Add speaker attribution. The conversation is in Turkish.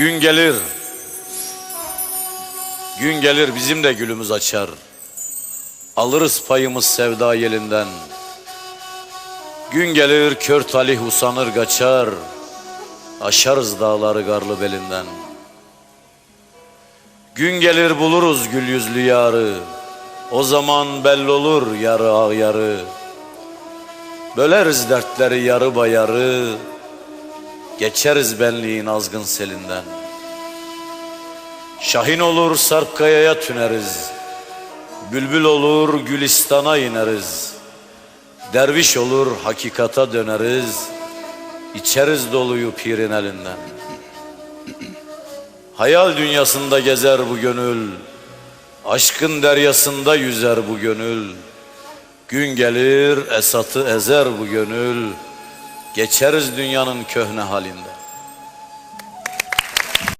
Speaker 1: Gün gelir. Gün gelir bizim de gülümüz açar. Alırız payımız sevda yelinden. Gün gelir kör talih usanır kaçar. Aşarız dağları garlı belinden. Gün gelir buluruz gül yüzlü yarı. O zaman belli olur yarı ağ yarı. Böleriz dertleri yarı bayarı. Geçeriz benliğin azgın selinden. Şahin olur sarp kayaya tüneriz. Bülbül olur gülistana ineriz. Derviş olur hakikata döneriz. İçeriz doluyu pirin elinden. Hayal dünyasında gezer bu gönül. Aşkın deryasında yüzer bu gönül. Gün gelir esatı ezer bu gönül. Geçeriz dünyanın köhne halinde.